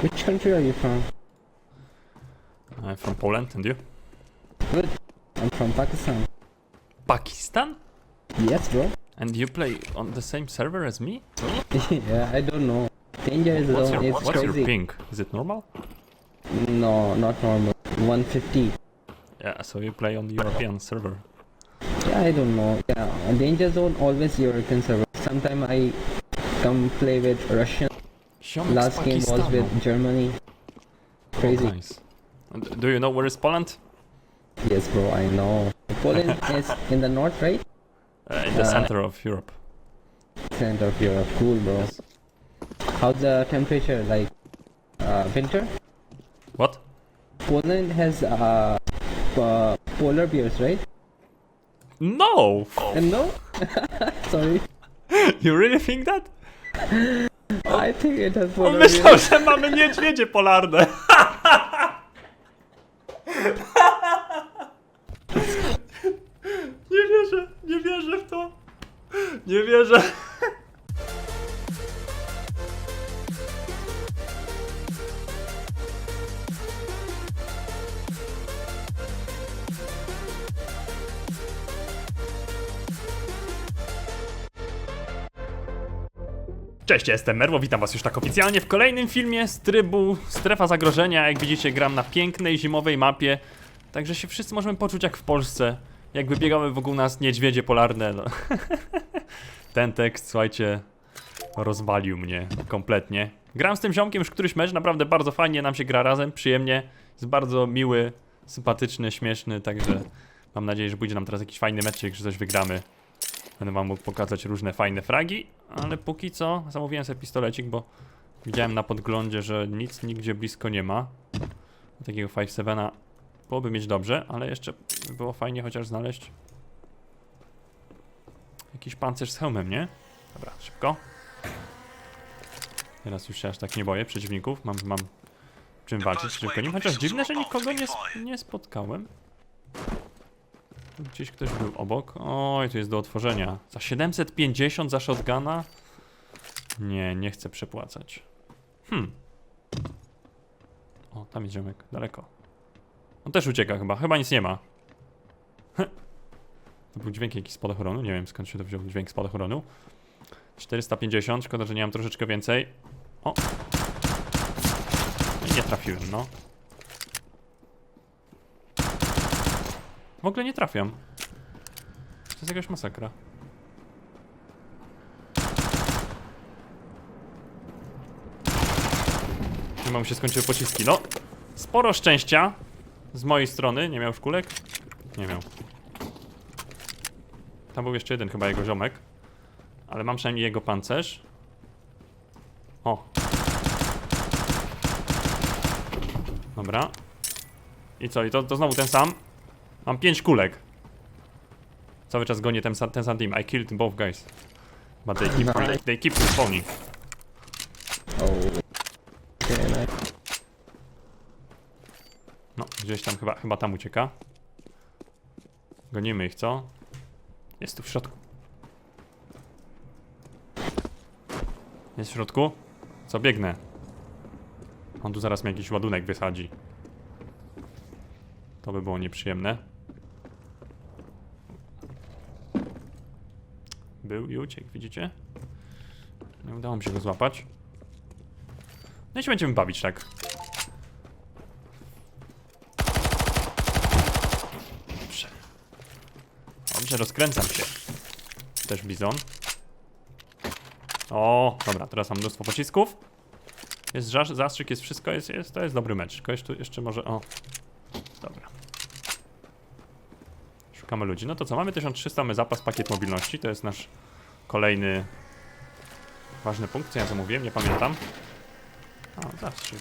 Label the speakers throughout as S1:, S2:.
S1: Which country are you from?
S2: I'm from Poland, and you?
S1: Good. I'm from Pakistan.
S2: Pakistan?
S1: Yes, bro.
S2: And you play on the same server as me?
S1: yeah, I don't know. Danger is
S2: What's
S1: zone
S2: your,
S1: is
S2: what's your ping? Is it normal?
S1: No, not normal. 150.
S2: Yeah, so you play on the European server.
S1: Yeah, I don't know. Yeah, danger zone always European server. Sometimes I come play with Russian.
S2: Ziomek z
S1: Last game was
S2: Pakistanu.
S1: with Germany. Crazy.
S2: Oh, nice. And do you know where is Poland?
S1: Yes, bro. I know. Poland is in the north, right?
S2: Uh, in the
S1: Uh,
S2: center of Europe.
S1: Center of Europe. Cool, bro.
S2: Yes.
S1: How's the temperature? Like uh, winter?
S2: What?
S1: Poland has uh, uh, polar bears, right?
S2: No!
S1: And no? Sorry.
S2: You really think that?
S1: I think it has
S2: On myślał, że mamy niedźwiedzie polarne. Nie wierzę, nie wierzę w to. Nie wierzę. Cześć, ja jestem Merwo, witam was już tak oficjalnie w kolejnym filmie z trybu Strefa Zagrożenia. Jak widzicie gram na pięknej zimowej mapie, także się wszyscy możemy poczuć jak w Polsce. Jakby biegały wokół nas niedźwiedzie polarne. No. Ten tekst, słuchajcie, rozwalił mnie kompletnie. Gram z tym ziomkiem już któryś mecz, naprawdę bardzo fajnie nam się gra razem, przyjemnie. Jest bardzo miły, sympatyczny, śmieszny, także mam nadzieję, że pójdzie nam teraz jakiś fajny mecz, że coś wygramy. Będę wam mógł pokazać różne fajne fragi, ale póki co zamówiłem sobie pistolecik, bo widziałem na podglądzie, że nic nigdzie blisko nie ma. Takiego 5.7 byłoby mieć dobrze, ale jeszcze by było fajnie chociaż znaleźć jakiś pancerz z hełmem, nie? Dobra, szybko. Teraz już się aż tak nie boję przeciwników, mam, mam czym walczyć przeciwko nim, chociaż dziwne, że nikogo nie, nie spotkałem. Gdzieś ktoś był obok. Oj, tu jest do otworzenia. Za 750 za shotguna? Nie, nie chcę przepłacać. Hmm. O, tam jest ziomek, daleko. On też ucieka chyba, chyba nic nie ma. To był dźwięk jakiś spadochronu, nie wiem skąd się to wziął dźwięk spadochronu. 450, szkoda, że nie mam troszeczkę więcej. O! No nie trafiłem, no. W ogóle nie trafiam. To jest jakaś masakra. Chyba mu się skończyły pociski. No, sporo szczęścia z mojej strony. Nie miał szkulek? Nie miał. Tam był jeszcze jeden chyba jego ziomek. Ale mam przynajmniej jego pancerz. O. Dobra. I co? I to, to znowu ten sam? Mam 5 kulek. Cały czas gonię ten, sam- ten sam team. I killed both guys. But they keep,
S1: Nice.
S2: they keep respawning. No, gdzieś tam chyba, chyba tam ucieka. Gonimy ich, co? Jest tu w środku. Jest w środku? Co, biegnę. On tu zaraz mi jakiś ładunek wysadzi. To by było nieprzyjemne. Był i uciekł, widzicie? Nie udało mi się go złapać. No i się będziemy bawić, tak. Dobrze. Dobrze, rozkręcam się. Też bizon. O, dobra, teraz mam mnóstwo pocisków. Jest zastrzyk, jest wszystko, jest, jest, to jest dobry mecz. Tylko jeszcze, jeszcze może, o. Dobra. Szukamy ludzi. No to co, mamy 1300, mamy zapas, pakiet mobilności. To jest nasz kolejny ważny punkt. Co ja zamówiłem? Nie pamiętam. A, zastrzyk.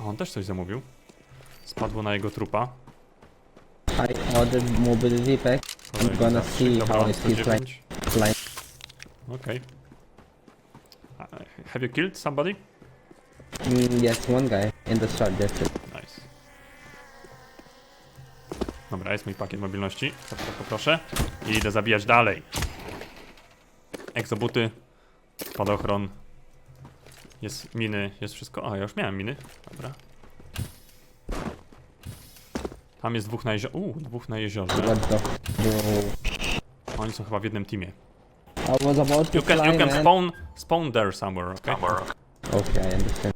S2: O, on też coś zamówił. Spadło na jego trupa.
S1: I ordered mobility pack.
S2: Kolejny
S1: gonna see how it feels
S2: 109.
S1: Flying.
S2: Okej. Uh, Have you killed somebody?
S1: Mm, yes, one guy in the start. That's it.
S2: Nice. Dobra, jest mój pakiet mobilności. To, to poproszę. I idę zabijać dalej. Exobuty Spadochron. Jest miny, jest wszystko. A, ja już miałem miny. Dobra. Tam jest dwóch na jeziorze. Uuu, dwóch na jeziorze. Oni są chyba w jednym teamie.
S1: I was about to
S2: You can, you can spawn, spawn there somewhere, okay?
S1: Okay, I understand.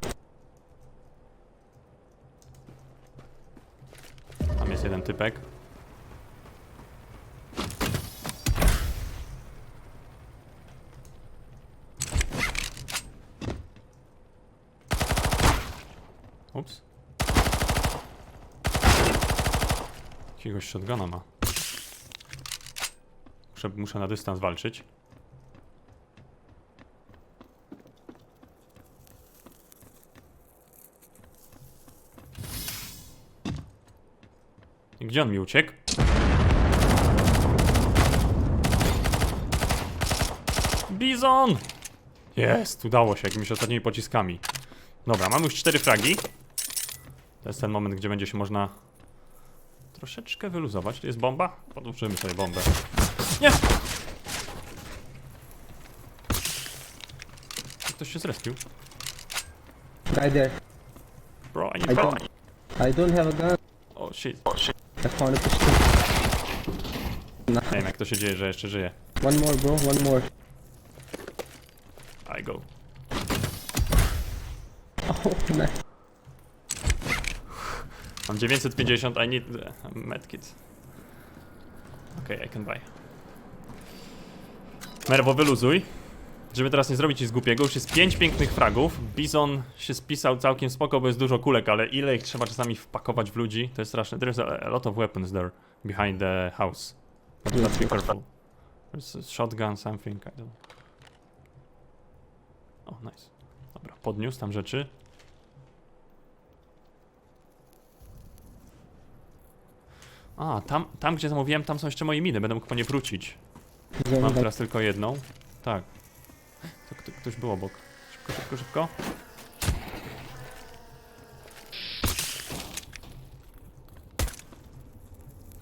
S2: Tam jest jeden typek. Ups. Jakiegoś shotguna ma. Muszę, muszę na dystans walczyć. Gdzie on mi uciekł? Bizon! Jest, udało się jakimiś ostatnimi pociskami. Dobra, mamy już cztery fragi. To jest ten moment, gdzie będzie się można troszeczkę wyluzować. To jest bomba? Podłączymy sobie bombę. Nie! Ktoś się zrespił.
S1: Guy there.
S2: Bro, I
S1: I
S2: need help.
S1: don't. I don't have a gun.
S2: Oh shit.
S1: I found a pistol.
S2: Nie wiem jak to się dzieje, że jeszcze żyje.
S1: One more, bro. One more.
S2: I go.
S1: Oh, nice.
S2: Mam 950, I need medkit. Okay, I can buy. Merwo, wyluzuj. Żeby teraz nie zrobić nic głupiego, już jest 5 pięknych fragów. Bizon się spisał całkiem spoko, bo jest dużo kulek, ale ile ich trzeba czasami wpakować w ludzi, to jest straszne. There's a, a lot of weapons there behind the house. To be careful. There's a shotgun, something, I don't know. O, nice. Dobra, podniósł tam rzeczy. A, tam, tam gdzie zamówiłem, tam są jeszcze moje miny, będę mógł po nie wrócić. Mam teraz tylko jedną. Tak. To, kto, ktoś był obok. Szybko, szybko, szybko.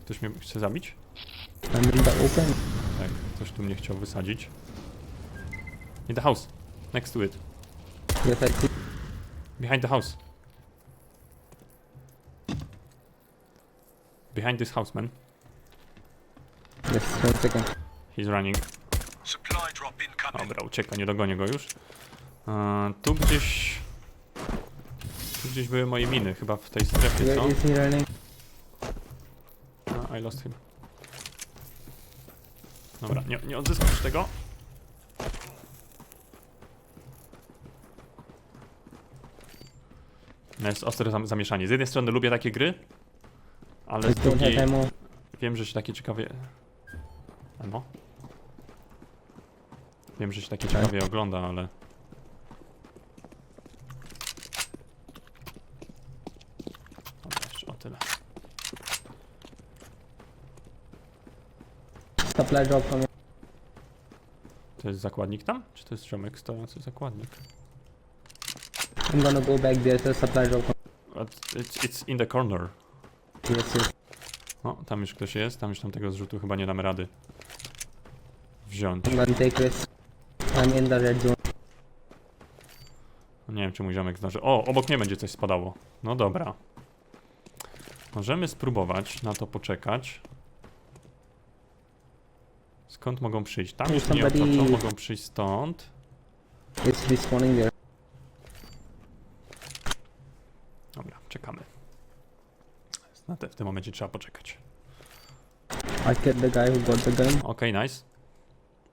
S2: Ktoś mnie chce zabić?
S1: Open.
S2: Tak, ktoś tu mnie chciał wysadzić. In the house. Next to it.
S1: Yes, I see.
S2: Behind the house. Behind this house, man.
S1: Yes, one second.
S2: He's running.
S3: Supply drop incoming.
S2: Dobra, ucieka, nie dogonię go już. Tu gdzieś... Tu gdzieś były moje miny, chyba w tej strefie, co?
S1: Is he running?
S2: I lost him. Dobra, nie, nie odzyskasz tego. No Jest ostre zam zamieszanie. Z jednej strony lubię takie gry, ale z drugiej
S1: ammo.
S2: wiem, że się takie ciekawie... Emo? Wiem, że się takie ciekawie ogląda, ale... Dobra, jeszcze o tyle. To jest zakładnik tam? Czy to jest ziomek stojący zakładnik?
S1: I'm gonna go back there. Supply drop coming.
S2: But It's, it's in the corner. O, tam już ktoś jest, tam już tam tego zrzutu chyba nie damy rady wziąć.
S1: I'm gonna take risk. I'm in the red zone.
S2: No Nie wiem, czy mój ziomek zdąży. O, obok mnie będzie coś spadało. No dobra. Możemy spróbować na to poczekać. Skąd mogą przyjść? Tam już nie
S1: Somebody-
S2: otoczą, mogą przyjść stąd.
S1: It's respawning there.
S2: Dobra, czekamy. W tym momencie trzeba poczekać.
S1: I killed the guy who got the gun.
S2: Okej, nice.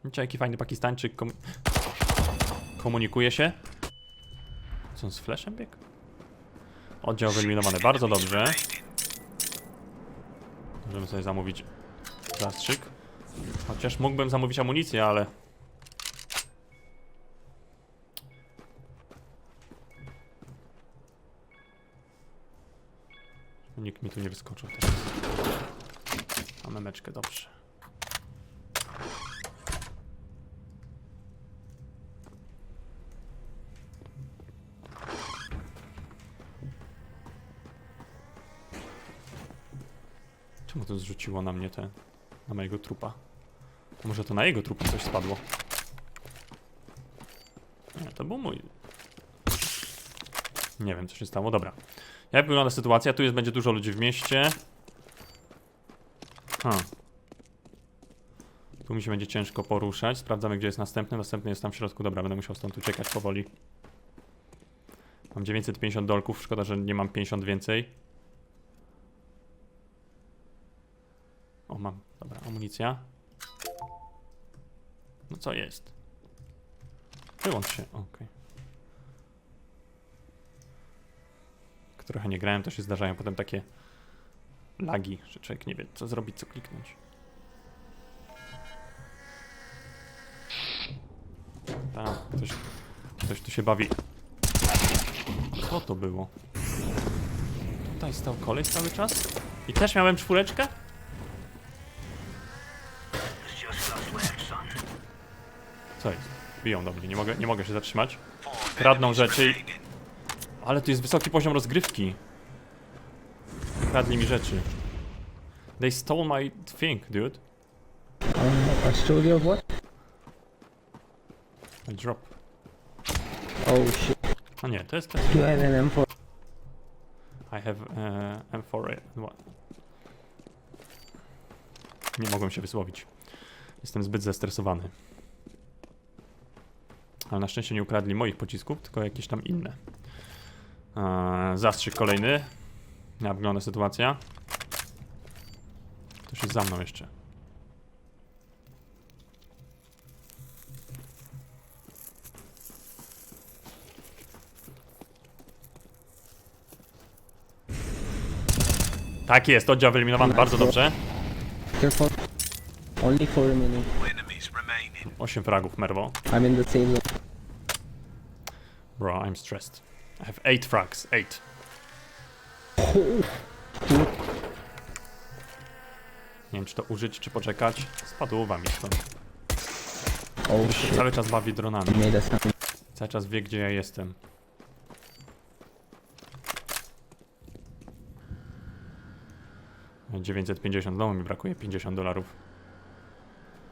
S2: Widzicie, jaki fajny Pakistańczyk kom komunikuje się. Co on z flashem biegł? Oddział wyeliminowany, bardzo dobrze. Możemy sobie zamówić zastrzyk. Chociaż mógłbym zamówić amunicję, ale... Nikt mi tu nie wyskoczył teraz. Mamy meczkę, dobrze. Czemu to zrzuciło na mnie te... na mojego trupa? Może to na jego trupa coś spadło? Nie, to był mój. Nie wiem, co się stało. Dobra. Jak wygląda sytuacja? Tu jest, będzie dużo ludzi w mieście. Ha. Tu mi się będzie ciężko poruszać. Sprawdzamy, gdzie jest następny. Następny jest tam w środku. Dobra, będę musiał stąd uciekać powoli. Mam 950 dolków. Szkoda, że nie mam 50 więcej. O, mam. Dobra, amunicja. No co jest? Wyłącz się, okej. Jak Trochę nie grałem, to się zdarzają potem takie lagi, że człowiek nie wie co zrobić, co kliknąć. Tak, ktoś, ktoś tu się bawi. Co to było? Tutaj stał koleś cały czas? I też miałem czwóreczkę? Co jest? Biją do mnie, nie mogę, nie mogę się zatrzymać. Kradną rzeczy i... Ale tu jest wysoki poziom rozgrywki. Kradli mi rzeczy. They stole my thing, dude.
S1: Um, a studio of what?
S2: I drop.
S1: Oh shit.
S2: A nie, to jest ten.
S1: You have an M4.
S2: I have uh, M4. What? Nie mogłem się wysłowić. Jestem zbyt zestresowany. Ale na szczęście nie ukradli moich pocisków, tylko jakieś tam inne. Eee, zastrzyk kolejny. Jak wygląda sytuacja? Ktoś jest za mną jeszcze. Tak jest, oddział wyeliminowany, bardzo dobrze.
S1: Careful. Only four remaining.
S3: Enemies remaining.
S2: 8 fragów, Merwo.
S1: I'm in the zone.
S2: Bro, I'm stressed. I have 8 frags, 8. Nie wiem, czy to użyć, czy poczekać. Spadło mi stąd.
S1: Oh
S2: Się
S1: shit.
S2: cały czas bawi dronami.
S1: Made a sound.
S2: Cały czas wie, gdzie ja jestem. Dziewięćset pięćdziesiąt, znowu mi brakuje 50 dolarów.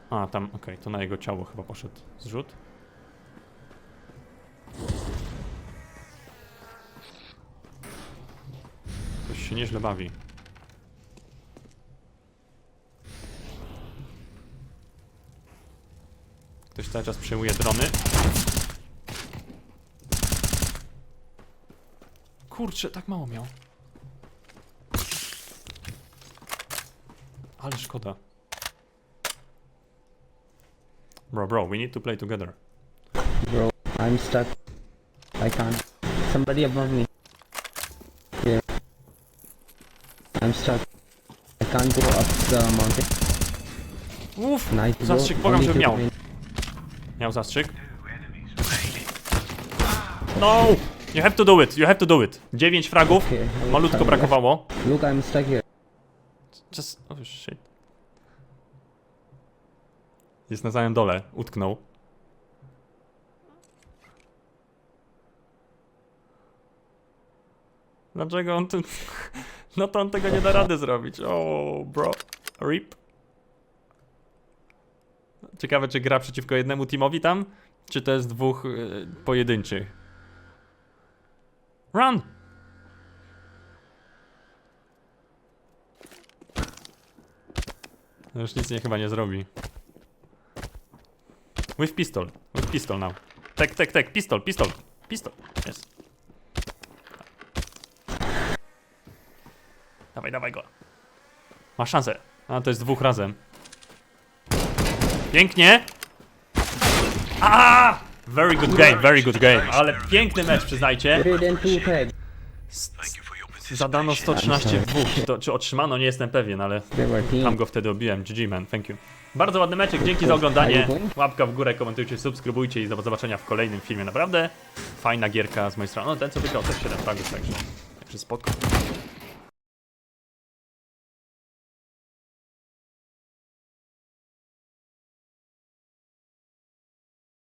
S2: A, tam, okej, to na jego ciało chyba poszedł zrzut. Nieźle bawi. Ktoś cały czas przejmuje drony. Kurczę, tak mało miał. Ale szkoda. Bro, bro, we need to play together.
S1: Bro, I'm stuck. I can't. Somebody above me. Here. I'm stuck. I can't go up the mountain.
S2: Uff,
S1: Nice. bro.
S2: Zastrzyk, błagam,
S1: Only
S2: żeby
S1: two
S2: miał. miał zastrzyk. No! You have to do it, you have to do it. 9 fragów,
S1: Okay,
S2: malutko brakowało.
S1: Look, I'm stuck here.
S2: Just, oh shit. Jest na samym dole, utknął. Dlaczego on tu... No to on tego nie da rady zrobić. O, bro. Rip. Ciekawe, czy gra przeciwko jednemu teamowi tam, czy to jest dwóch y, pojedynczych. Run! No Już nic nie chyba nie zrobi. With pistol. With pistol now. Tek, tek, tek. Pistol, pistol. Pistol. Yes. Dawaj, dawaj go. Masz szansę. A, to jest dwóch razem. Pięknie. A! Very good game, very good game. Ale piękny mecz, przyznajcie. Zadano 113 w dwóch. To, czy otrzymano, nie jestem pewien, ale tam go wtedy obiłem. GG man, thank you. Bardzo ładny meczek, dzięki za oglądanie. Łapka w górę, komentujcie, subskrybujcie i do zobaczenia w kolejnym filmie. Naprawdę fajna gierka z mojej strony. No ten co wygrał też 7 fragów, także, także spoko.